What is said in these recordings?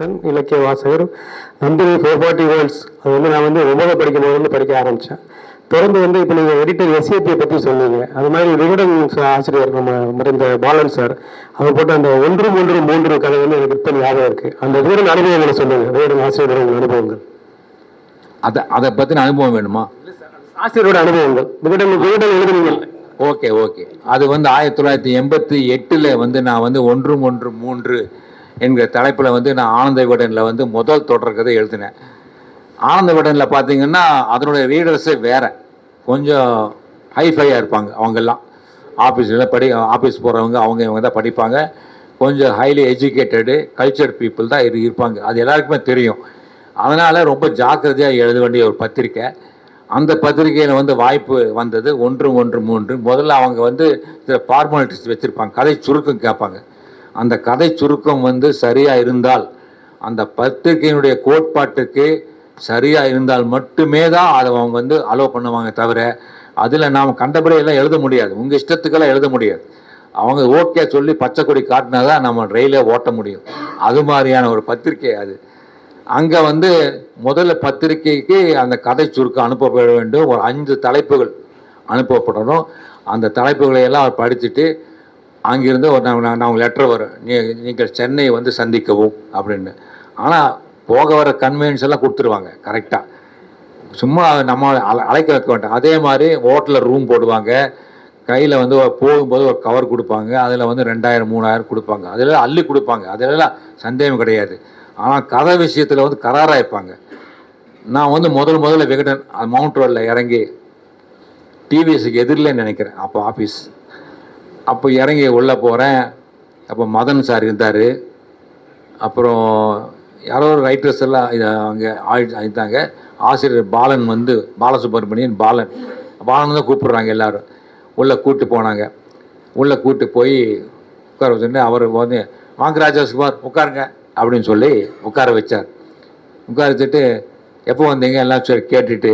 கண்ணதாசன் இலக்கிய வாசகர் Nandini four forty worlds அது வந்து நான் வந்து ஒன்பது படிக்கும் போது படிக்க ஆரம்பித்தேன் தொடர்ந்து வந்து இப்போ நீங்கள் எடிட்டர் எஸ்ஏபியை பற்றி சொன்னீங்க. அது மாதிரி விகடன் ஆசிரியர் நம்ம மறைந்த பாலன் சார் அவர் போட்ட அந்த ஒன்று மூன்று மூன்று கதை வந்து எனக்கு இப்போ ஞாபகம் இருக்குது அந்த விகடன் அனுபவங்களை சொல்லுங்க. விகடன் ஆசிரியர் உங்கள் அனுபவங்கள். அதை அதை பற்றின அனுபவம் வேணுமா? ஆசிரியரோட அனுபவங்கள். விகடன் விகடன் எழுதுனீங்க. Okay okay. அது வந்து ஆயிரத்தி தொள்ளாயிரத்தி எண்பத்தி எட்டில் வந்து நான் வந்து ஒன்று ஒன்று மூன்று என்கிற தலைப்பில் வந்து நான் ஆனந்த விகடனில் வந்து முதல் தொடர்கதை எழுதினேன். ஆனந்த விகடனில் பார்த்தீங்கன்னா அதனுடைய ரீடர்ஸே வேறு. கொஞ்சம் ஹைஃபையாக இருப்பாங்க அவங்கெல்லாம். ஆஃபீஸில் படி ஆஃபீஸ் போகிறவங்க அவங்க இவங்க தான் படிப்பாங்க. கொஞ்சம் ஹைலி எஜுகேட்டடு கல்ச்சர் பீப்புள் தான் இரு- இருப்பாங்க. அது எல்லாருக்குமே தெரியும். அதனால் ரொம்ப ஜாக்கிரதையாக எழுத வேண்டிய ஒரு பத்திரிக்கை. அந்த பத்திரிக்கையில் வந்து வாய்ப்பு வந்தது ஒன்று ஒன்று மூன்று. முதல்ல அவங்க வந்து சில ஃபார்மாலிட்டிஸ் வச்சுருப்பாங்க. கதை சுருக்கம் கேட்பாங்க. அந்த கதை சுருக்கம் வந்து சரியாக இருந்தால் அந்த பத்திரிகையினுடைய கோட்பாட்டுக்கு சரியாக இருந்தால் மட்டுமே தான் அதை அவங்க வந்து அலோவ் பண்ணுவாங்க தவிர அதில் நாம் கண்டபடி எல்லாம் எழுத முடியாது. உங்கள் இஷ்டத்துக்கெல்லாம் எழுத முடியாது. அவங்க ஓகே சொல்லி பச்சை கொடி காட்டினா தான் நம்ம ரயிலே ஓட்ட முடியும். அது மாதிரியான ஒரு பத்திரிக்கை அது. அங்கே வந்து முதல்ல பத்திரிக்கைக்கு அந்த கதை சுருக்கம் அனுப்பப்பட வேண்டும். ஒரு அஞ்சு தலைப்புகள் அனுப்பப்படணும். அந்த தலைப்புகளை எல்லாம் அவர் படிச்சுட்டு அங்கிருந்து ஒரு நான் நான் லெட்டர் வரும். நீ நீங்கள் சென்னை வந்து சந்திக்கவும் அப்படின்னு. ஆனால் போக வர கன்வீனியன்ஸ் எல்லாம் கொடுத்துருவாங்க கரெக்டாக சும்மா நம்ம அலை அழைக்க வைக்க மாட்டோம். அதே மாதிரி ஹோட்டலில் ரூம் போடுவாங்க. கையில் வந்து போகும்போது ஒரு கவர் கொடுப்பாங்க. அதில் வந்து ரெண்டாயிரம் மூணாயிரம் கொடுப்பாங்க. அதில் அள்ளி கொடுப்பாங்க. அதிலெல்லாம் சந்தேகம் கிடையாது. ஆனால் கதை விஷயத்தில் வந்து கராராயிருப்பாங்க நான் வந்து முதல் முதல்ல விகடன் மவுண்ட் ரோடில் இறங்கி டிவிஎஸ்க்கு எதிரில் நினைக்கிறேன். அப்போ ஆஃபீஸ் அப்போ இறங்கி உள்ளே போகிறேன் அப்போ மதன் சார் இருந்தார். அப்புறம் யாரோ ஒரு ரைட்டர்ஸ் எல்லாம் அங்கே ஆயிட்டாங்க. ஆசிரியர் பாலன் வந்து பாலசுப்ரமணியன் பாலன். பாலன் தான் கூப்பிடுறாங்க எல்லோரும். உள்ளே கூட்டு போனாங்க. உள்ளே கூட்டு போய் உட்கார வச்சுட்டு அவர் வந்து வாங்க ராஜாசுகுமார் உட்காருங்க. அப்படின்னு சொல்லி உட்கார வச்சார். உட்கார வச்சுட்டு எப்போ வந்தீங்க? எல்லாம் சரி கேட்டுட்டு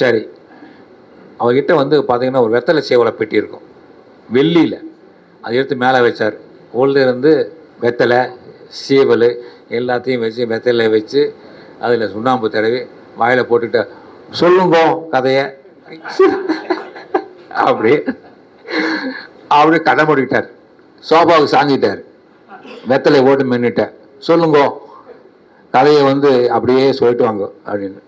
சரி. அவர்கிட்ட வந்து பார்த்தீங்கன்னா ஒரு வெத்தலை சேவலை பெட்டி இருக்கும் வெள்ளியில். அதை எடுத்து மேலே வச்சார். உள்ள இருந்து வெத்தலை சீவல் எல்லாத்தையும் வச்சு வெத்தலை வச்சு அதில் சுண்ணாம்பு தடவி வாயில் போட்டுட்டு சொல்லுங்கோ கதையை. அப்படி. அப்படி கடை மூடிக்கிட்டார். சோபாவுக்கு சாங்கிட்டார் வெத்தலை ஓட்டு மின்னுட்டார் சொல்லுங்கோ கதையை வந்து அப்படியே சொல்லிட்டு வாங்க அப்படின்னு.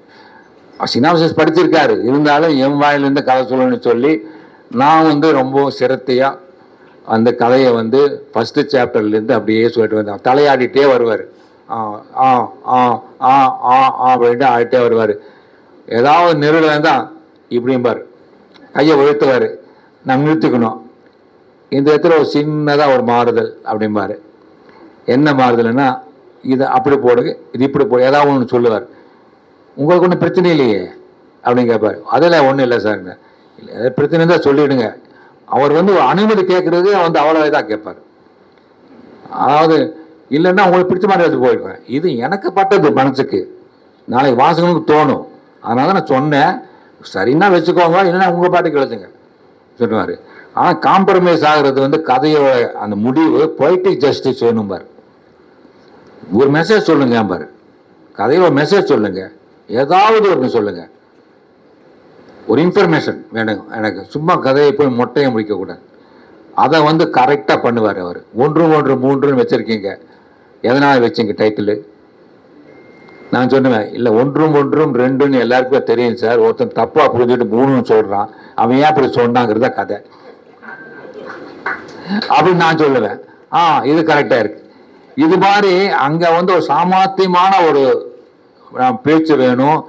சினாப்சிஸ் படிச்சிருக்காரு. இருந்தாலும் என் வாயிலிருந்து கதை சொல்லணும்னு சொல்லி நான் வந்து ரொம்ப சிரத்தையாக அந்த கதையை வந்து ஃபஸ்ட்டு சாப்டர்லேருந்து அப்படியே சொல்லிட்டு வந்தேன். தலையாடிட்டே வருவார். ஆ ஆ ஆ ஆ ஆ ஆ அப்படின்ட்டு ஆடிட்டே வருவார். ஏதாவது நெருவில் தான் இப்படிம்பார். கையை உயர்த்துவார். நான் நிறுத்திக்கணும். இந்த இடத்துல ஒரு சின்னதாக ஒரு மாறுதல் அப்படிம்பாரு. என்ன மாறுதல்னா இதை அப்படி போடுங்க இது இப்படி போடு ஏதாவது ஒன்று சொல்லுவார். உங்களுக்கு ஒன்றும் பிரச்சனை இல்லையே அப்படின்னு கேட்பார். அதில் ஒன்றும் இல்லை சார். ஏதாவது பிரச்சனை தான் சொல்லிவிடுங்க அவர் வந்து அனுமதி கேட்குறது வந்து அவ்வளோ இதாக கேட்பார். அதாவது இல்லைன்னா உங்களுக்கு பிடிச்ச மாதிரி எடுத்து போயிருக்கேன் இது எனக்கு பட்டது மனசுக்கு. நாளைக்கு வாசகனுக்கு தோணும். அதனால தான் நான் சொன்னேன். சரின்னா வச்சுக்கோங்க. இல்லைன்னா உங்கள் பாட்டுக்கு எழுதுங்க. சொல்லுவார். ஆனால் காம்ப்ரமைஸ் ஆகுறது வந்து கதையோட அந்த முடிவு பொய்டிக் ஜஸ்டிஸ் வேணும் பார். ஒரு மெசேஜ் சொல்லுங்க பாரு. கதையில ஒரு மெசேஜ் சொல்லுங்கள் ஏதாவது ஒன்று சொல்லுங்கள் ஒரு இன்ஃபர்மேஷன் வேணும் எனக்கு சும்மா கதையை போய் மொட்டையை முடிக்கக்கூடாது அதை வந்து கரெக்டாக பண்ணுவார் அவர். ஒன்று ஒன்று மூன்றுன்னு வச்சுருக்கீங்க. எதனால் வச்சுங்க டைட்டிலு நான் சொன்னுவேன் இல்லை ஒன்றும் ஒன்றும் ரெண்டுன்னு எல்லாருக்குமே தெரியும் சார். ஒருத்தன் தப்பாக புரிஞ்சுட்டு மூணுன்னு சொல்கிறான் அவன் ஏன் அப்படி சொன்னாங்கிறத கதை. அப்படின்னு நான் சொல்லுவேன் ஆ இது கரெக்டாக இருக்கு. இது மாதிரி அங்கே வந்து ஒரு சாமர்த்தியமான ஒரு பேச்சு வேணும்.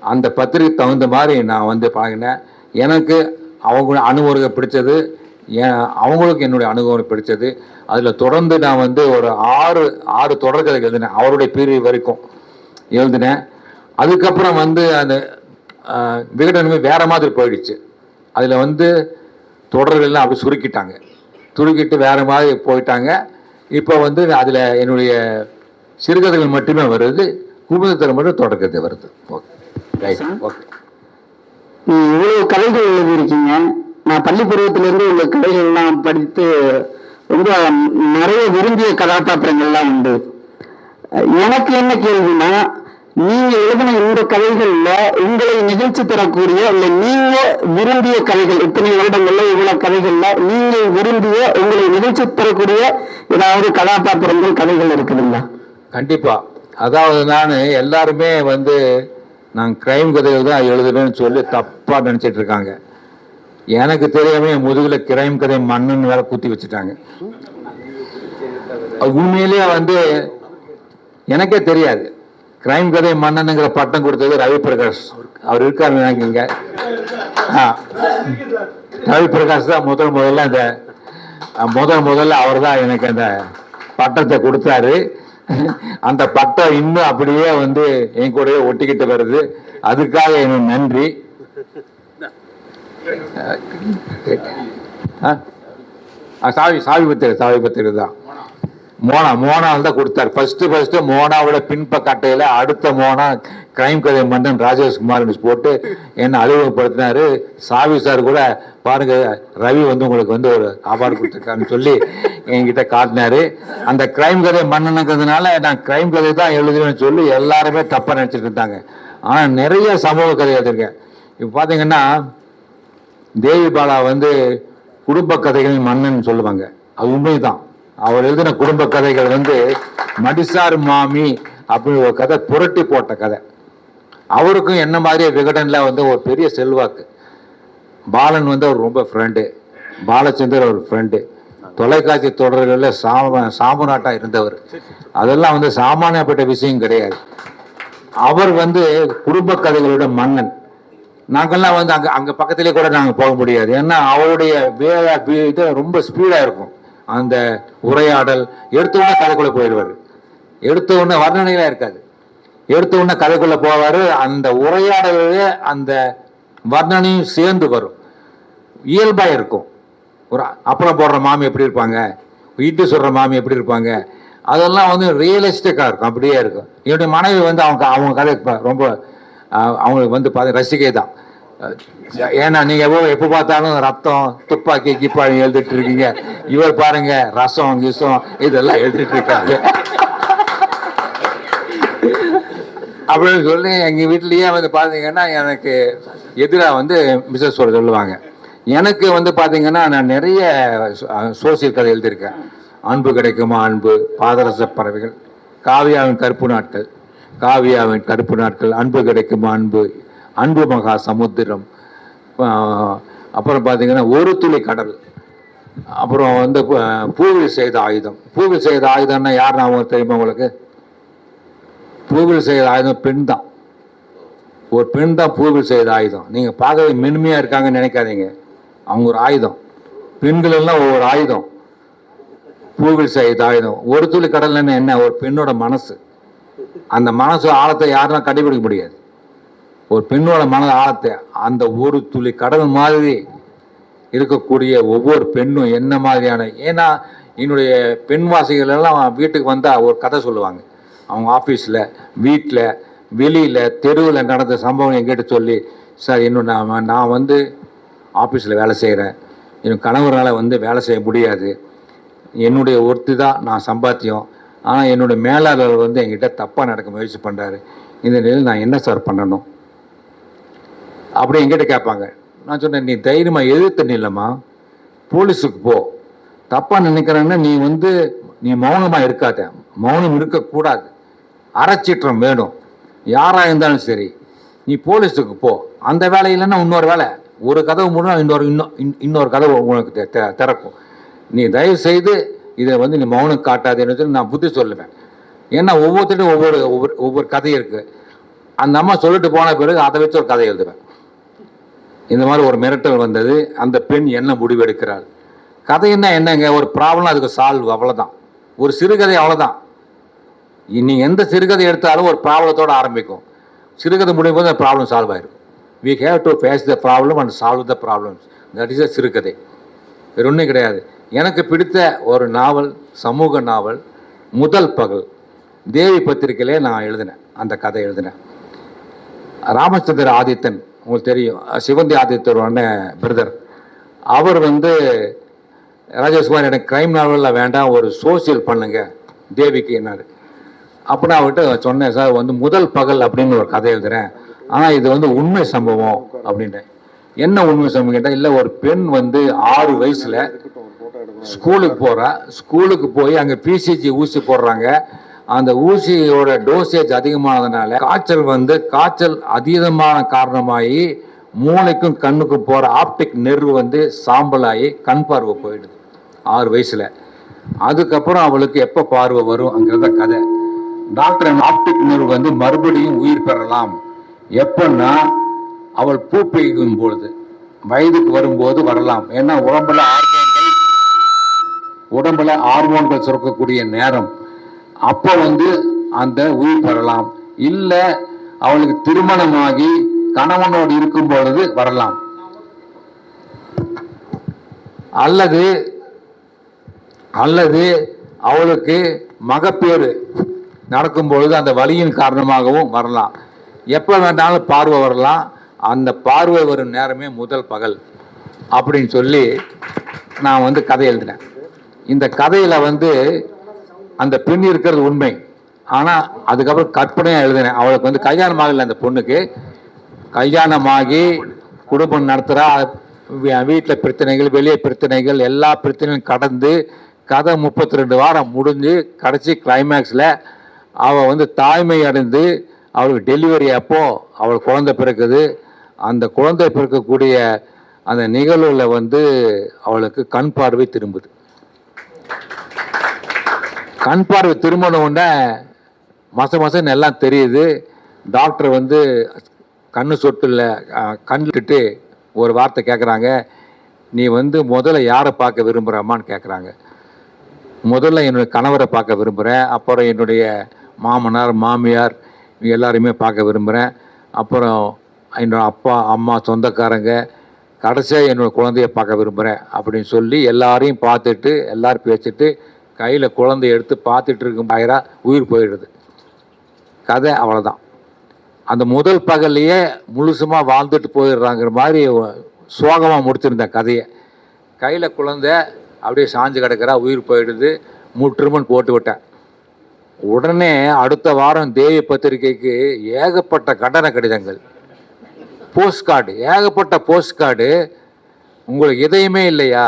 அந்த பத்திரிக்கை தகுந்த மாதிரி நான் வந்து பழகினேன். எனக்கு அவங்க அணுகுமுறை பிடிச்சது. என் அவங்களுக்கு என்னுடைய அணுகுமுறை பிடிச்சது. அதில் தொடர்ந்து நான் வந்து ஒரு ஆறு ஆறு தொடர்கதை எழுதினேன். அவருடைய பீரியட் வரைக்கும் எழுதினேன். அதுக்கப்புறம் வந்து அந்த விகடனமே விகடனுமே வேற மாதிரி போயிடுச்சு. அதில் வந்து தொடர்கள்லாம் அப்படி சுருக்கிட்டாங்க. சுருக்கிட்டு வேற மாதிரி போயிட்டாங்க. இப்போ வந்து அதில் என்னுடைய சிறுகதைகள் மட்டுமே வருது. குமுதத்தில் மட்டும் தொடர்கதை வருது. ஓகே. இவ்வளவு கதைகள் எழுதியிருக்கீங்க. நான் பள்ளி பருவத்திலிருந்து உங்க கதைகள்லாம் படித்து ரொம்ப நிறைய விரும்பிய கதாபாத்திரங்கள்லாம் உண்டு. எனக்கு என்ன கேள்வினா நீங்க எழுதின இந்த கதைகள்ல உங்களை நிகழ்ச்சி தரக்கூடிய இல்ல நீங்க விரும்பிய கதைகள் இத்தனை வருடங்கள்ல இவ்வளவு கதைகள்ல நீங்க விரும்பிய உங்களை நிகழ்ச்சி தரக்கூடிய ஏதாவது கதாபாத்திரங்கள் கதைகள் இருக்குதுங்களா? கண்டிப்பா. அதாவது நான் எல்லாருமே வந்து நான் கிரைம் கதைகள் தான் எழுதுறேன்னு சொல்லி தப்பாக நினச்சிட்டு இருக்காங்க. எனக்கு தெரியாம என் முதுகில் கிரைம் கதை மண்ணுன்னு வேற குத்தி வச்சுட்டாங்க. உண்மையிலேயே வந்து எனக்கே தெரியாது. கிரைம் கதை மன்னனுங்கிற பட்டம் கொடுத்தது ரவி பிரகாஷ் அவர் இருக்கார் எனக்கு இங்க. ரவி பிரகாஷ் தான் முதல் முதல்ல அந்த முதல் முதல்ல அவர் தான் எனக்கு அந்த பட்டத்தை கொடுத்தாரு. அந்த பட்டம் இன்னும் அப்படியே வந்து என் கூடயே ஒட்டிக்கிட்டு வருது அதுக்காக எனக்கு நன்றி ஆ? சாவி சாவி பத்திர சாவி பத்திர தான் மோனா மோனால் தான் கொடுத்தாரு. ஃபர்ஸ்ட் ஃபர்ஸ்ட் மோனாவோட பின்பக்க கட்டையில அடுத்த மோனா கிரைம் கதை மன்னன் ராஜேஷ்குமார் போட்டு என்னை அறிமுகப்படுத்தினாரு. சாவி சார் கூட பாருங்க ரவி வந்து உங்களுக்கு வந்து ஒரு அவார்டு கொடுத்துருக்காருன்னு சொல்லி என்கிட்ட காட்டினாரு. அந்த கிரைம் கதை மன்னனுங்கிறதுனால நான் கிரைம் கதை தான் எழுதுவேன்னு சொல்லி எல்லாருமே தப்பா நினைச்சிட்டு இருந்தாங்க. ஆனா நிறைய சமூக கதை எழுதிருக்கேன் இப்போ பாத்தீங்கன்னா தேவி பாலா வந்து குடும்ப கதைகளின் மன்னன் சொல்லுவாங்க. அது உண்மைதான். அவர் எழுதின குடும்ப கதைகள் வந்து மடிசார் மாமி அப்படின்னு ஒரு கதை புரட்டி போட்ட கதை. அவருக்கும் என்ன மாதிரியே விகடனில் வந்து ஒரு பெரிய செல்வாக்கு. பாலன் வந்து அவர் ரொம்ப ஃப்ரெண்டு பாலச்சந்தர் ஒரு ஃப்ரெண்டு தொலைக்காட்சி தொடர்களில் சாம சாமுநாட்டாக இருந்தவர். அதெல்லாம் வந்து சாமானியப்பட்ட விஷயம் கிடையாது. அவர் வந்து குடும்ப கதைகளோட மன்னன். நாங்கெல்லாம் வந்து அங்கே அங்கே பக்கத்திலே கூட நாங்கள் போக முடியாது. ஏன்னா அவருடைய வேலை இது ரொம்ப ஸ்பீடாக இருக்கும். அந்த உரையாடல் எடுத்த உடனே கதைக்குள்ள போயிடுவாரு. எடுத்த உடனே வர்ணனையில இருக்காது. எடுத்த உடனே கதைக்குள்ள போவாரு அந்த உரையாடலே அந்த வர்ணனையும் சேர்ந்து வரும். இயல்பா இருக்கும். ஒரு அப்புறம் போடுற மாமி எப்படி இருப்பாங்க? இட்டு சொல்ற மாமி எப்படி இருப்பாங்க? அதெல்லாம் வந்து ரியலிஸ்டிக்கா இருக்கும். அப்படியே இருக்கும். என்னுடைய மனைவி வந்து அவங்க அவங்க கதை ரொம்ப அவங்களுக்கு வந்து பார்த்து ரசிகை தான். ஏன்னா நீங்க எவ்வளவு எப்போ பார்த்தாலும் ரத்தம் துப்பாக்கி கிப்பாளி எழுதிட்டு இருக்கீங்க. இவர் பாருங்க ரசம் கிசம் இதெல்லாம் எழுதிட்டு இருக்காங்க. அப்படின்னு சொல்லி எங்க வீட்லயே வந்து பாத்தீங்கன்னா எனக்கு எதிராக வந்து மிஸ்ஸஸ் சொல்ல சொல்லுவாங்க. எனக்கு வந்து பாத்தீங்கன்னா நான் நிறைய சோசியல் கதை எழுதியிருக்கேன். அன்பு கிடைக்குமா அன்பு? பாதரச பறவைகள். காவியாவின் கருப்பு நாட்கள். காவியாவின் கருப்பு நாட்கள். அன்பு கிடைக்குமா அன்பு? அன்பு மகா சமுத்திரம். அப்புறம் பார்த்தீங்கன்னா ஒரு துளி கடல். அப்புறம் வந்து பூவில் செய்த ஆயுதம். பூவில் செய்த ஆயுதம்னா யார் அவங்க தெரியுமா உங்களுக்கு? பூவில் செய்த ஆயுதம் பெண் தான். ஒரு பெண் தான் பூவில் செய்த ஆயுதம். நீங்கள் பார்க்கவே மென்மையாக இருக்காங்கன்னு நினைக்காதீங்க. அவங்க ஒரு ஆயுதம். பெண்கள் எல்லாம் ஒவ்வொரு ஆயுதம். பூவில் செய்த ஆயுதம். ஒரு துளி கடல்னு என்ன? ஒரு பெண்ணோட மனசு. அந்த மனசு ஆழத்தை யாருன்னா கண்டுபிடிக்க முடியாது. ஒரு பெண்ணோட மன ஆழத்தை அந்த ஒரு துளி கடல் மாதிரி இருக்கக்கூடிய ஒவ்வொரு பெண்ணும் என்ன மாதிரியான ஏன்னா என்னுடைய பெண் வாசிகள் எல்லாம் வீட்டுக்கு வந்தால் ஒரு கதை சொல்லுவாங்க. அவங்க ஆஃபீஸில் வீட்டில் வெளியில் தெருவில் நடந்த சம்பவம் என்கிட்ட சொல்லி சார் இன்னும் நான் நான் வந்து ஆஃபீஸில் வேலை செய்கிறேன் என் கணவரால் வந்து வேலை செய்ய முடியாது. என்னுடைய ஒருத்தி தான் நான் சம்பாத்தியம். ஆனால் என்னுடைய மேலாளர் வந்து என்கிட்ட தப்பாக நடக்க முயற்சி பண்ணுறாரு இந்த நிலையில் நான் என்ன சார் பண்ணணும்? அப்படி என்கிட்ட கேட்பாங்க. நான் சொன்னேன் நீ தைரியமாக எதிர்த்து நில்லம்மா. போலீஸுக்கு போ. தப்பாக நினைக்கிறேன்னா நீ வந்து நீ மௌனமாக இருக்காத. மௌனம் இருக்கக்கூடாது. அறச்சீற்றம் வேணும். யாராக இருந்தாலும் சரி நீ போலீஸுக்கு போ. அந்த வேலை இல்லைன்னா இன்னொரு வேலை. ஒரு கதவு மூணு இன்னொரு இன்னும் இன்- இன்னொரு கதவு உனக்கு தெ- திறக்கும். நீ தயவு செய்து இதை வந்து நீ மௌனம் காட்டாதுன்னு சொல்லி நான் புத்தி சொல்லுவேன். ஏன்னா ஒவ்வொருத்தரும் ஒவ்வொரு ஒவ்வொரு ஒவ்வொரு கதை இருக்குது அந்த அம்மா சொல்லிட்டு போன பிறகு அதை வச்சு ஒரு கதை எழுதுவேன். இந்த மாதிரி ஒரு மிரட்டல் வந்தது அந்த பெண் என்ன முடிவெடுக்கிறாள்? கதைன்னா என்னங்க? ஒரு ப்ராப்ளம் அதுக்கு சால்வ் அவ்வளோதான் ஒரு சிறுகதை அவ்வளோதான் இனி எந்த சிறுகதை எடுத்தாலும் ஒரு ப்ராப்ளத்தோட ஆரம்பிக்கும். சிறுகதை முடியும் போது அந்த ப்ராப்ளம் சால்வ் ஆயிருக்கும் we have to face the problem and solve the problems that is a சிறுகதை. வேறு ஒன்றும் கிடையாது. எனக்கு பிடித்த ஒரு நாவல் சமூக நாவல் முதல் பகல். தேவி பத்திரிகையிலே நான் எழுதினேன். அந்த கதை எழுதினேன். ராமச்சந்திர ஆதித்தன் உங்களுக்கு தெரியும். சிவந்தி ஆதித்தரோட பிரதர். அவர் வந்து ராஜேஷ்குமார் எனக்கு கிரைம் நாவலில் வேண்டாம் ஒரு சோசியல் பண்ணுங்க. தேவிக்கு என்னாரு. அப்போ நான் அவர்கிட்ட சொன்னேன் சார் வந்து முதல் பகல் அப்படின்னு ஒரு கதை எழுதுறேன். ஆனால் இது வந்து உண்மை சம்பவம் அப்படின்னேன். என்ன உண்மை சம்பவம் கேட்டால் இல்லை ஒரு பெண் வந்து ஆறு வயசுல ஸ்கூலுக்கு போறா. ஸ்கூலுக்கு போய் அங்கே பிசிஜி ஊசி போடுறாங்க. அந்த ஊசியோட டோசேஜ் அதிகமானதுனால காய்ச்சல் வந்து காய்ச்சல் அதீதமான காரணமாகி மூளைக்கும் கண்ணுக்கும் போற ஆப்டிக் நெர்வு வந்து சாம்பலாகி கண் பார்வை போயிடுது. ஆறு வயசுல. அதுக்கப்புறம் அவளுக்கு எப்போ பார்வை வரும் அங்கிறத கதை. டாக்டர் ஆப்டிக் நெர்வு வந்து மறுபடியும் உயிர் பெறலாம். எப்பன்னா அவள் பூ பெய்யும் பொழுது வயதுக்கு வரும்போது வரலாம். ஏன்னா உடம்புல ஹார்மோன்கள் உடம்புல ஹார்மோன்கள் சுரக்கக்கூடிய நேரம். அப்போ வந்து அந்த உயிர் பெறலாம். இல்லை அவளுக்கு திருமணமாகி கணவனோடு இருக்கும் பொழுது வரலாம். அல்லது அல்லது அவளுக்கு மகப்பேறு நடக்கும் பொழுது அந்த வலியின் காரணமாகவும் வரலாம். எப்போ வேணாலும் பார்வை வரலாம். அந்த பார்வை வரும் நேரமே முதல் பகல் அப்படின்னு சொல்லி நான் வந்து கதை எழுதினேன். இந்த கதையில் வந்து அந்த பெண் இருக்கிறது உண்மை. ஆனால் அதுக்கப்புறம் கற்பனையாக எழுதினேன். அவளுக்கு வந்து கல்யாணம் ஆகலை அந்த பொண்ணுக்கு. கல்யாணமாகி குடும்பம் நடத்துகிறா வீட்டில் பிரச்சனைகள் வெளியே பிரச்சனைகள் எல்லா பிரச்சனையும் கடந்து கதை முப்பத்தி ரெண்டு வாரம் முடிஞ்சு கடைசி கிளைமேக்ஸில் அவள் வந்து தாய்மை அடைந்து அவளுக்கு டெலிவரி அப்போ அவள் குழந்தை பிறக்குது. அந்த குழந்தை பிறக்கக்கூடிய அந்த நிகழ்வில் வந்து அவளுக்கு கண் பார்வை திரும்புது. கண் பார்வை திருமணம் உடனே மச மசன்னு எல்லாம் தெரியுது. டாக்டர் வந்து கண்ணு சொட்டில் கண்ணுட்டு ஒரு வார்த்தை கேட்குறாங்க நீ வந்து முதல்ல யாரை பார்க்க விரும்புகிறம்மான்னு கேட்குறாங்க முதல்ல என்னுடைய கணவரை பார்க்க விரும்புகிறேன் அப்புறம் என்னுடைய மாமனார் மாமியார் எல்லாருமே பார்க்க விரும்புகிறேன் அப்புறம் என்னோடய அப்பா அம்மா சொந்தக்காரங்க கடைசியாக என்னோடய குழந்தைய பார்க்க விரும்புகிறேன் அப்படின்னு சொல்லி எல்லாரையும் பார்த்துட்டு எல்லோரும் பேசிட்டு கையில் குழந்தை எடுத்து பார்த்துட்டு இருக்கும் ஆயிரா உயிர் போயிடுது. கதை அவ்வளோதான் அந்த முதல் பகல்லையே முழுசுமாக வாழ்ந்துட்டு போயிடுறாங்கிற மாதிரி சோகமாக முடிச்சிருந்தேன் கதையை. கையில் குழந்தை அப்படியே சாஞ்சு கிடக்கிறா உயிர் போயிடுது முற்றுமன் போட்டு விட்டேன் உடனே அடுத்த வாரம் தேவி பத்திரிகைக்கு ஏகப்பட்ட கண்டன கடிதங்கள். போஸ்ட் கார்டு ஏகப்பட்ட போஸ்ட் கார்டு உங்களுக்கு எதையுமே இல்லையா?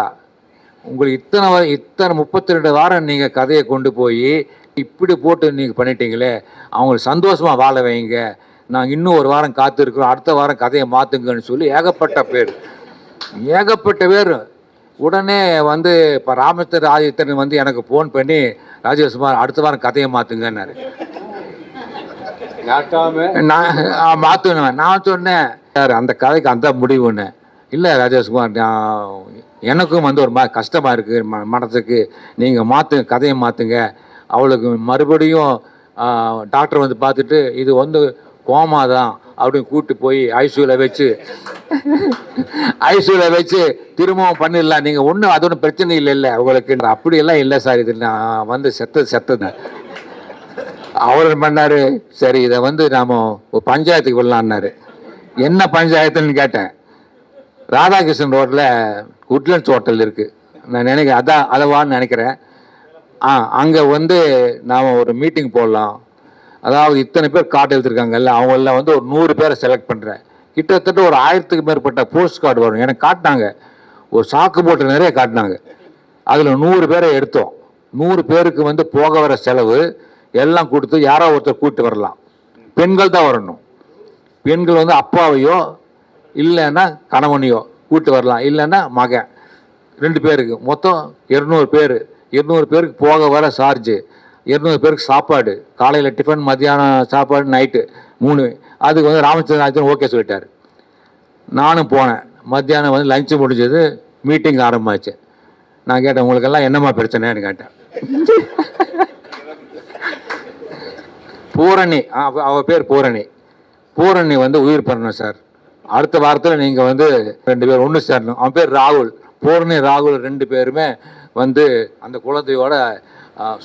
உங்களுக்கு இத்தனை இத்தனை முப்பத்தி ரெண்டு வாரம் நீங்கள் கதையை கொண்டு போய் இப்படி போட்டு நீங்கள் பண்ணிட்டீங்களே அவங்களுக்கு சந்தோஷமாக வாழ வைங்க. நாங்கள் இன்னும் ஒரு வாரம் காத்திருக்கிறோம் அடுத்த வாரம் கதையை மாற்றுங்கன்னு சொல்லி ஏகப்பட்ட பேர். ஏகப்பட்ட பேர். உடனே வந்து இப்போ ராமச்சந்திர ஆதித்தன் வந்து எனக்கு ஃபோன் பண்ணி ராஜேஷ்குமார் அடுத்த வாரம் கதையை மாற்றுங்கன்னாரு நான் மாற்றுவேன் நான் சொன்னேன் சார் அந்த கதைக்கு அந்த முடிவுன்னு. இல்லை ராஜேஷ்குமார் நான் எனக்கும் வந்து ஒரு மாதிரி கஷ்டமாக இருக்குது ம மனதுக்கு நீங்கள் மாற்றுங்க கதையை மாற்றுங்க அவளுக்கு மறுபடியும் டாக்டர் வந்து பார்த்துட்டு இது வந்து கோமா தான் அப்படின்னு கூப்பிட்டு போய் ஐசியூவில் வச்சு ஐசியூவில் வச்சு திரும்பவும் பண்ணிடலாம். நீங்கள் ஒன்றும் அது ஒன்றும் பிரச்சனை இல்லை இல்லை. அவங்களுக்கு அப்படியெல்லாம் இல்லை சார். இது நான் வந்து செத்தது செத்தது. அவர் பண்ணார்? சரி இதை வந்து நாம் ஒரு பஞ்சாயத்துக்கு விடலான்னாரு என்ன பஞ்சாயத்துன்னு கேட்டேன். ராதாகிருஷ்ணன் ரோட்டில் உட்லண்ட்ஸ் ஹோட்டல் இருக்குது நான் நினைக்கிறேன் அதான் அதவான்னு நினைக்கிறேன். ஆ அங்கே வந்து நாம் ஒரு மீட்டிங் போடலாம். அதாவது இத்தனை பேர் கார்டு எடுத்துருக்காங்கல்ல அவங்கள வந்து ஒரு நூறு பேரை செலக்ட் பண்ணுறேன் கிட்டத்தட்ட ஒரு ஆயிரத்துக்கு மேற்பட்ட போஸ்ட் கார்டு வரும். எனக்கு காட்டினாங்க. ஒரு சாக்கு போட்டு நிறைய காட்டினாங்க. அதில் நூறு பேரை எடுத்தோம். நூறு பேருக்கு வந்து போக வர செலவு எல்லாம் கொடுத்து யாரோ ஒருத்தர் கூப்பிட்டு வரலாம். பெண்கள் தான் வரணும். பெண்கள் வந்து அப்பாவையோ இல்லைன்னா கணவனையோ கூப்பிட்டு வரலாம். இல்லைன்னா மகன். ரெண்டு பேருக்கு. மொத்தம் இருநூறு பேர். இருநூறு பேருக்கு போக வர சார்ஜு இரநூறு பேருக்கு சாப்பாடு. காலையில் டிஃபன் மத்தியானம் சாப்பாடு நைட்டு மூணு. அதுக்கு வந்து ராமச்சந்திரன் ஆச்சன் ஓகே சொல்லிட்டார். நானும் போனேன். மத்தியானம் வந்து லஞ்சு முடிஞ்சது. மீட்டிங் ஆரம்பமாச்சு நான் கேட்டேன் உங்களுக்கெல்லாம் என்னம்மா பிரச்சனைன்னு? கேட்டேன். பூரணி. ஆ, அவ- பேர் பூரணி. பூரணி வந்து உயிர் பண்ணணும் சார். அடுத்த வாரத்தில் நீங்கள் வந்து ரெண்டு பேர் ஒன்று சேரணும். அவன் பேர் ராகுல். பூரணி ராகுல் ரெண்டு பேருமே வந்து அந்த குழந்தையோட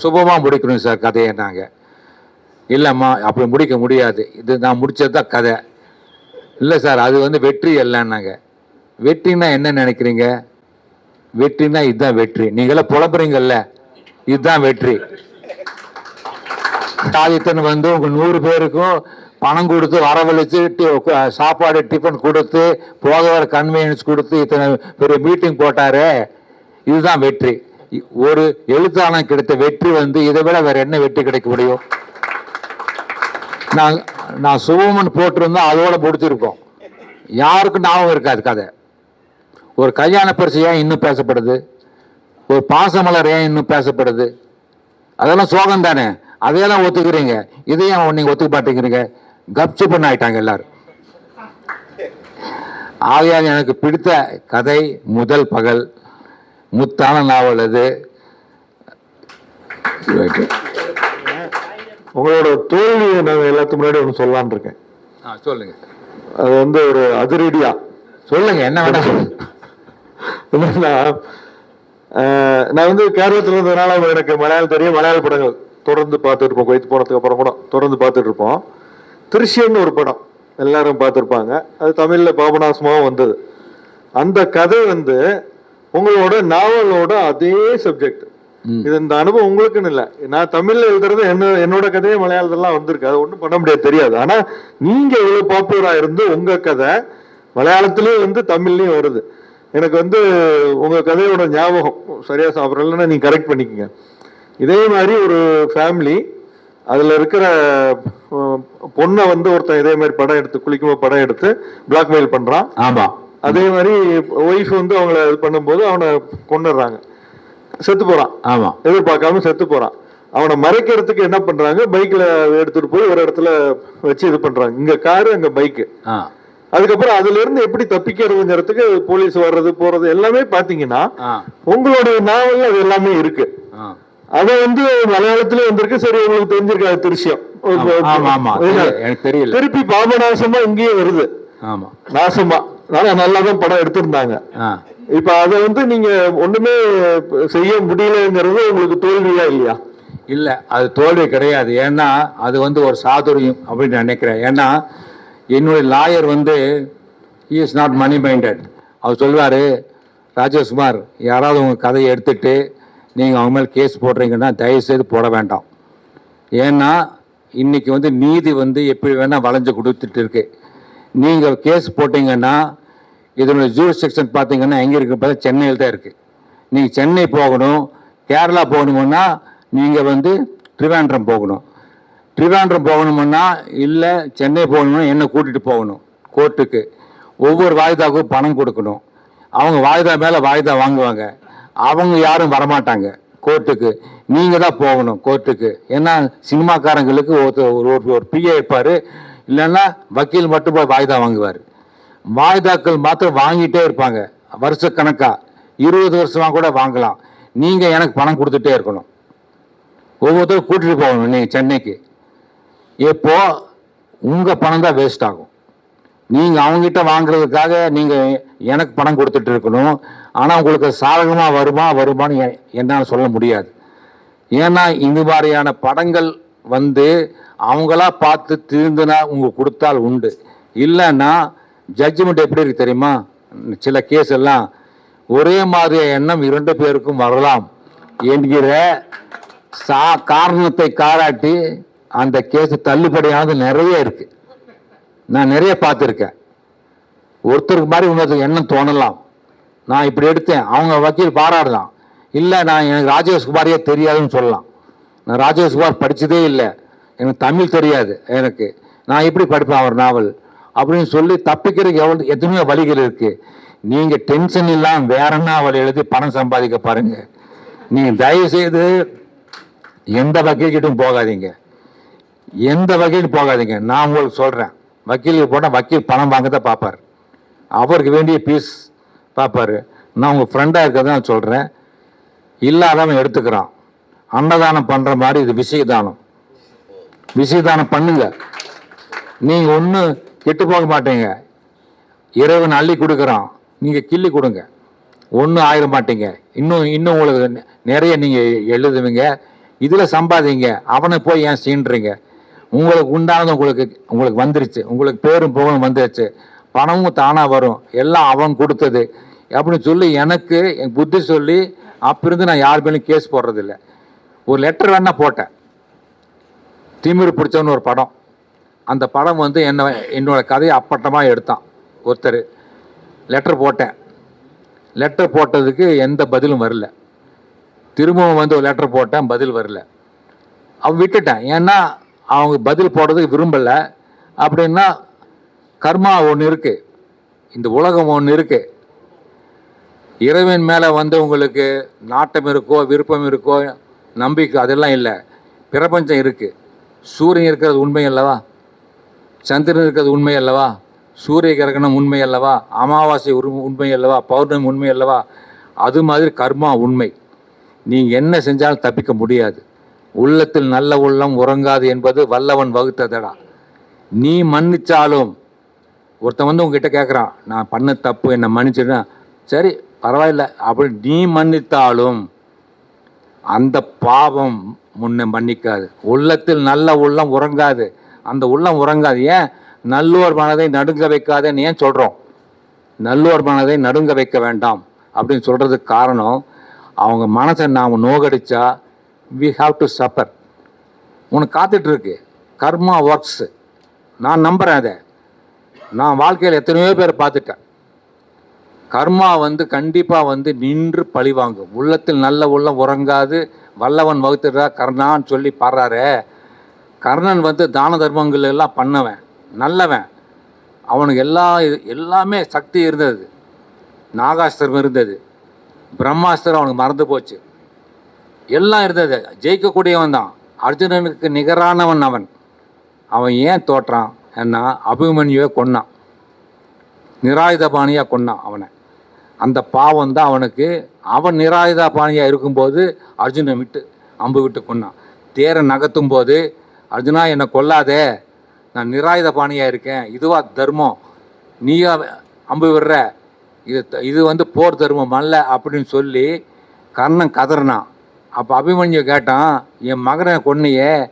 சுபமாக முடிக்கணும் சார் கதையை நாங்கள் இல்லைம்மா அப்படி முடிக்க முடியாது. இது நான் முடிச்சது தான் கதை. இல்லை சார் அது வந்து வெற்றி இல்லைன்னாங்க வெற்றினா என்ன நினைக்கிறீங்க? வெற்றினா இதுதான் வெற்றி. நீங்களாம் புலம்புறீங்கல்ல? இதுதான் வெற்றி. ஆதித்தன் வந்து உங்கள் நூறு பேருக்கும் பணம் கொடுத்து வரவழைச்சு சாப்பாடு டிஃபன் கொடுத்து போக வர கன்வீனியன்ஸ் கொடுத்து இத்தனை பெரிய மீட்டிங் போட்டாரே. இதுதான் வெற்றி. ஒரு எழுத்தாளன் கிடைத்த வெற்றி வந்து இதை விட வேற என்ன வெற்றி கிடைக்க முடியும்? நான் நான் சுவமன் போட்டிருந்தா அதோட முடிச்சிருக்கோம். யாருக்கும் ஞாபகம் இருக்காது கதை. ஒரு கல்யாண பரிசு ஏன் இன்னும் பேசப்படுது? ஒரு பாசமலர் ஏன் இன்னும் பேசப்படுது? அதெல்லாம் சோகம் தானே? அதையெல்லாம் ஒத்துக்கிறீங்க. இதையும் நீங்கள் ஒத்துக்க மாட்டேங்கிறீங்க. கப்சு பண்ண ஆயிட்டாங்க எல்லாரும். ஆகையால் எனக்கு பிடித்த கதை முதல் பகல். முத்தான நாவல் அது. உங்களோட தோல்வியை நான் எல்லாத்துக்கு முன்னாடி ஒன்று சொல்லலாம்னு இருக்கேன். ஆ, சொல்லுங்க. அது வந்து ஒரு அதிரடியா. சொல்லுங்க என்ன வேணாம் நான் வந்து கேரளத்துல இருந்ததுனால எனக்கு மலையாளம் தெரியும். மலையாள படங்கள் தொடர்ந்து பார்த்துட்டு இருப்போம். குவைத்து போனதுக்கு அப்புறம் கூட தொடர்ந்து பார்த்துட்டு இருப்போம். திருஷ்யன்னு ஒரு படம். எல்லாரும் பார்த்துருப்பாங்க. அது தமிழ்ல பாபநாசமாவும் வந்தது. அந்த கதை வந்து உங்களோட நாவலோட அதே சப்ஜெக்ட். இது இந்த அனுபவம் உங்களுக்குன்னு இல்லை. நான் தமிழ்ல எழுதுறது என்ன என்னோட கதையே மலையாளத்துலாம் வந்திருக்கு. அது ஒன்றும் பண்ண முடியாது தெரியாது. ஆனா நீங்க இவ்வளவு பாப்புலரா இருந்து உங்க கதை மலையாளத்திலயும் வந்து தமிழ்லயும் வருது. எனக்கு வந்து உங்க கதையோட ஞாபகம் சரியா சா- அப்புறம் இல்லைன்னா நீங்க கரெக்ட் பண்ணிக்கங்க. இதே மாதிரி ஒரு ஃபேமிலி அதுல இருக்கிற பொண்ணை வந்து ஒருத்தன் இதே மாதிரி படம் எடுத்து குளிக்கும்போது படம் எடுத்து பிளாக்மெயில் பண்றான். ஆமா. அதே மாதிரி ஒய்ஃப் வந்து அவங்கள இது பண்ணும்போது அவனை கொண்டுடுறாங்க செத்து போறான். ஆமா. எதிர்பார்க்காம செத்து போறான். அவனை மறைக்கிறதுக்கு என்ன பண்றாங்க? பைக்ல எடுத்துட்டு போய் ஒரு இடத்துல வச்சு இது பண்றாங்க. இங்க காரு அங்க பைக்கு அதுக்கப்புறம் அதுல இருந்து எப்படி தப்பிக்கிறதுங்கிறதுக்கு போலீஸ் வர்றது போறது எல்லாமே பாத்தீங்கன்னா உங்களுடைய நாவல்ல அது எல்லாமே இருக்கு. அத வந்து மலையாளத்திலே வந்திருக்கு. சரி உங்களுக்கு தெரிஞ்சிருக்காது திருஷ்யம்? தெரியல, எனக்கு தெரியல. திருப்பி பாபநாசமா இங்கேயும் வருது. ஆமா. நாசமா. ஆனா நல்லா தான் படம் எடுத்திருந்தாங்க. இப்ப அத வந்து நீங்க ஒண்ணுமே செய்ய முடியலங்கிறது உங்களுக்கு தோல்வியா இல்லையா? இல்ல அது தோல்வி கிடையாது. ஏன்னா அது வந்து ஒரு சாதுரியம் அப்படின்னு நினைக்கிறேன். ஏன்னா என்னுடைய லாயர் வந்து இஸ் நாட் மணி மைண்டட் அவர் சொல்லுவார் ராஜேஷ்குமார் யாராவது உங்கள் கதையை எடுத்துட்டு நீங்கள் அவங்க மேலே கேஸ் போடுறீங்கன்னா தயவுசெய்து போட வேண்டாம். ஏன்னா இன்றைக்கி வந்து நீதி வந்து எப்படி வேணால் வளைஞ்சு கொடுத்துட்டு இருக்கு. நீங்கள் கேஸ் போட்டிங்கன்னா இதனுடைய ஜூரிஸ்டிக்ஷன் பார்த்தீங்கன்னா எங்கே இருக்குது பார்த்தா சென்னையில் தான் இருக்குது நீங்கள் சென்னை போகணும் கேரளா போகணுமுன்னா நீங்கள் வந்து ட்ரிவாண்ட்ரம் போகணும். ட்ரிவாண்ட்ரம் போகணுமுன்னா இல்லை சென்னை போகணும்னா என்ன கூட்டிகிட்டு போகணும் கோர்ட்டுக்கு ஒவ்வொரு வாய்தாவுக்கும் பணம் கொடுக்கணும். அவங்க வாய்தா மேலே வாய்தா வாங்குவாங்க. அவங்க யாரும் வரமாட்டாங்க. கோர்ட்டுக்கு. நீங்கள் தான் போகணும் கோர்ட்டுக்கு. ஏன்னா சினிமாக்காரங்களுக்கு ஒருத்தர் ஒரு ஒரு- ஒரு பிஏ இருப்பார் இல்லைன்னா வக்கீல் மட்டும் போய் வாய்தா வாங்குவார். வாய்தாக்கள் மாத்திரம் வாங்கிட்டே இருப்பாங்க. வருஷக்கணக்கா. இருபது வருஷமாக கூட வாங்கலாம். நீங்கள் எனக்கு பணம் கொடுத்துட்டே இருக்கணும். ஒவ்வொருத்தரும் கூட்டிகிட்டு போகணும் நீங்கள் சென்னைக்கு. இப்போ உங்கள் பணம் தான் வேஸ்ட் ஆகும். நீங்கள் அவங்ககிட்ட வாங்குறதுக்காக நீங்கள் எனக்கு பணம் கொடுத்துட்டு இருக்கணும். ஆனால் உங்களுக்கு சாதகமாக வருமா வருமான்னு எ- சொல்ல முடியாது. ஏன்னா இந்த மாதிரியான படங்கள் வந்து அவங்களா பார்த்து திருந்துனா உங்களுக்கு கொடுத்தால் உண்டு. இல்லைன்னா ஜட்ஜ்மெண்ட் எப்படி இருக்கு தெரியுமா? சில கேஸ் எல்லாம் ஒரே மாதிரி எண்ணம் இரண்டு பேருக்கும் வரலாம் என்கிற சா காரணத்தை காராட்டி அந்த கேஸ் தள்ளுபடியானது நிறைய இருக்கு. நான் நிறைய பார்த்துருக்கேன். ஒருத்தருக்கு மாதிரி இன்னொருத்தருக்கு எண்ணம் தோணலாம். நான் இப்படி எடுத்தேன். அவங்க வக்கீல் பாராடலாம் இல்லை நான் எனக்கு ராஜேஷ்குமாரியே தெரியாதுன்னு சொல்லலாம். நான் ராஜேஷ்குமார் படித்ததே இல்லை. எனக்கு தமிழ் தெரியாது எனக்கு. நான் எப்படி படிப்பேன் அவர் நாவல்? அப்படின்னு சொல்லி தப்பிக்கிறதுக்கு எவ்வளோ எத்தனையோ வழிகள் இருக்குது நீங்கள் டென்ஷன் இல்லாமல் வேற நாவல் எழுதி பணம் சம்பாதிக்க பாருங்கள் நீங்கள் தயவுசெய்து எந்த வக்கீல்கிட்டும் போகாதீங்க. எந்த வகையிலும் போகாதீங்க. நான் உங்களுக்கு சொல்கிறேன் வக்கீலுக்கு போனால் வக்கீல் பணம் வாங்க தான் பார்ப்பார். அவருக்கு வேண்டிய பீஸ் பார்ப்பாரு நான் உங்கள் ஃப்ரெண்டாக இருக்கிறத நான் சொல்கிறேன் இல்லாதவன் எடுத்துக்கிறான். அன்னதானம் பண்ணுற மாதிரி இது விஷயதானம் விஷயதானம் பண்ணுங்க. நீங்கள் ஒன்றும் கெட்டு போக மாட்டீங்க. இறைவன் அள்ளி கொடுக்குறான். நீங்கள் கிள்ளி கொடுங்க. ஒன்றும் ஆயிட மாட்டீங்க. இன்னும் இன்னும் உங்களுக்கு நிறைய நீங்கள் எழுதுவீங்க. இதில் சம்பாதிங்க. அவனை போய் ஏன் சீன்றீங்க? உங்களுக்கு உண்டானது உங்களுக்கு உங்களுக்கு வந்துருச்சு. உங்களுக்கு பேரும் புகழும் வந்துருச்சு. பணமும் தானாக வரும். எல்லாம் அவன் கொடுத்தது. அப்படின்னு சொல்லி எனக்கு என் புத்தி சொல்லி அப்பிருந்து நான் யார் மேலும் கேஸ் போடுறதில்ல. ஒரு லெட்டர் வேணால் போட்டேன். திமிரு பிடிச்சவனு ஒரு படம். அந்த படம் வந்து என்ன என்னோட கதையை அப்பட்டமாக எடுத்தான். ஒருத்தர் லெட்டர் போட்டேன். லெட்டர் போட்டதுக்கு எந்த பதிலும் வரல. திரும்பவும் வந்து ஒரு லெட்டர் போட்டேன் பதில் வரல. அவன் விட்டுட்டேன். ஏன்னா அவங்க பதில் போடுறதுக்கு விரும்பலை. அப்படின்னா கர்மா ஒன்று இருக்கு. இந்த உலகம் ஒன்று இருக்கு. இறைவன் மேலே வந்தவங்களுக்கு நாட்டம் இருக்கோ விருப்பம் இருக்கோ நம்பிக்கை அதெல்லாம் இல்லை. பிரபஞ்சம் இருக்கு. சூரியன் இருக்கிறது உண்மை அல்லவா? சந்திரன் இருக்கிறது உண்மை அல்லவா? சூரிய கிரகணம் உண்மை அல்லவா? அமாவாசை உண்மை அல்லவா? பௌர்ணமி உண்மை அல்லவா? அது மாதிரி கர்மா உண்மை. நீங்கள் என்ன செஞ்சாலும் தப்பிக்க முடியாது. உள்ளத்தில் நல்ல உள்ளம் உறங்காது என்பது வல்லவன் வகுத்ததடா. நீ மன்னிச்சாலும் ஒருத்தன் வந்து உங்ககிட்ட கேட்குறான் நான் பண்ண தப்பு என்னை மன்னிச்சிடுனா சரி பரவாயில்ல அப்படி நீ மன்னித்தாலும் அந்த பாவம் முன்ன மன்னிக்காது. உள்ளத்தில் நல்ல உள்ளம் உறங்காது. அந்த உள்ளம் உறங்காது. ஏன்? நல்லோர் மனதை நடுங்க வைக்காதேன்னு ஏன் சொல்கிறோம் நல்லோர் மனதை நடுங்க வைக்க வேண்டாம் அப்படின்னு சொல்கிறதுக்கு காரணம் அவங்க மனசை நாம் நோகடிச்சா வி ஹாவ் டு சப்பர் உனக்கு காத்துட்ருக்கு கர்மா ஒர்க்ஸு நான் நம்புகிறேன் அதை. நான் வாழ்க்கையில் எத்தனையோ பேர் பார்த்துட்டேன். கர்மா வந்து கண்டிப்பாக வந்து நின்று பழி வாங்கும். உள்ளத்தில் நல்ல உள்ளம் உறங்காது. வல்லவன் வகுத்துடுறா கர்ணான்னு சொல்லி பாடுறாரு. கர்ணன் வந்து தான தர்மங்கள் எல்லாம் பண்ணவன். நல்லவன். அவனுக்கு எல்லா எல்லாமே சக்தி இருந்தது. நாகாஸ்திரம் இருந்தது. பிரம்மாஸ்திரம் அவனுக்கு மறந்து போச்சு. எல்லாம் இருந்தது. ஜெயிக்கக்கூடியவன் தான். அர்ஜுனனுக்கு நிகரானவன் அவன். அவன் ஏன் தோற்றான்? ஏன்னா அபிமன்யுவை கொன்னான். நிராயுதபாணியாக கொன்னான் அவனை. அந்த பாவம் தான் அவனுக்கு அவன் நிராயுதபாணியாக இருக்கும்போது அர்ஜுனை விட்டு அம்பு விட்டு கொன்னான். தேரை நகர்த்தும் போது அர்ஜுனா என்னை கொல்லாதே. நான் நிராயுதபாணியாக இருக்கேன். இதுவா தர்மம். நீயா அம்பு விடுற? இது த- இது வந்து போர் தர்மம் அல்ல அப்படின்னு சொல்லி கர்ணன் கதறினான். அப்போ அபிமன்யு கேட்டான் என் மகனை கொன்னையே.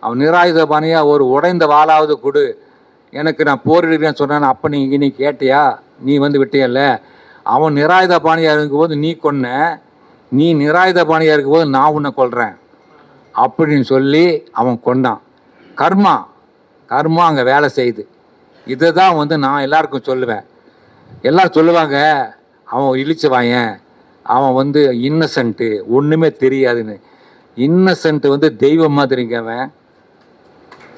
அவன் நிராயுதபாணியாக ஒரு உடைந்த வாளாவது கொடு. எனக்கு நான் போரிடுறேன்னு சொன்னான் அப்போ நீ நீ கேட்டியா? நீ வந்து விட்டியல்ல. அவன் நிராயுத பாணியாக இருக்கும்போது நீ கொன்ன. நீ நிராயுத பாணியாக இருக்கும்போது நான் உன்னை கொள்கிறேன் அப்படின்னு சொல்லி அவன் கொண்டான். கர்மா. கர்மா அங்கே வேலை செய்யுது. இதை தான் வந்து நான் எல்லாருக்கும் சொல்லுவேன். எல்லாரும் சொல்லுவாங்க அவன் இழிச்சவாயன் அவன் வந்து இன்னசென்ட்டு ஒன்றுமே தெரியாதுன்னு. இன்னசென்ட் வந்து தெய்வம் மாதிரிங்க அவன்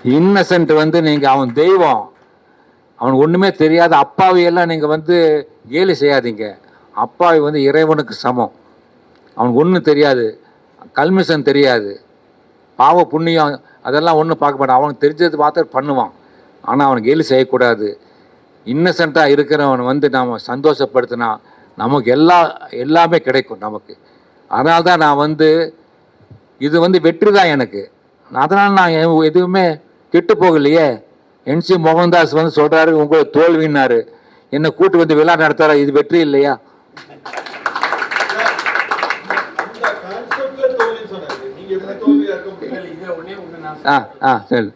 இன்னசென்ட் வந்து நீங்கள் அவன் தெய்வம். அவனுக்கு ஒன்றுமே தெரியாத அப்பாவியெல்லாம் நீங்கள் வந்து கேலி செய்யாதீங்க. அப்பாவி வந்து இறைவனுக்கு சமம். அவனுக்கு ஒன்றும் தெரியாது. கல்மிஷன் தெரியாது. பாவ புண்ணியம் அதெல்லாம் ஒன்றும் பார்க்க மாட்டான். அவனுக்கு தெரிஞ்சது பார்த்து பண்ணுவான். ஆனால் அவன் கேலி செய்யக்கூடாது. இன்னசென்ட்டாக இருக்கிறவன் வந்து நாம் சந்தோஷப்படுத்தினா நமக்கு எல்லா எல்லாமே கிடைக்கும் நமக்கு. அதனால தான் நான் வந்து இது வந்து வெற்றி தான் எனக்கு. அதனால் நான் எதுவுமே கெட்டு போகலையே என்சி மோகன்தாஸ் வந்து சொல்கிறாரு உங்களை தோல்வின்னாரு. என்னை கூட்டு வந்து விழா நடத்துற இது வெற்றி இல்லையா? ஆ ஆ சரி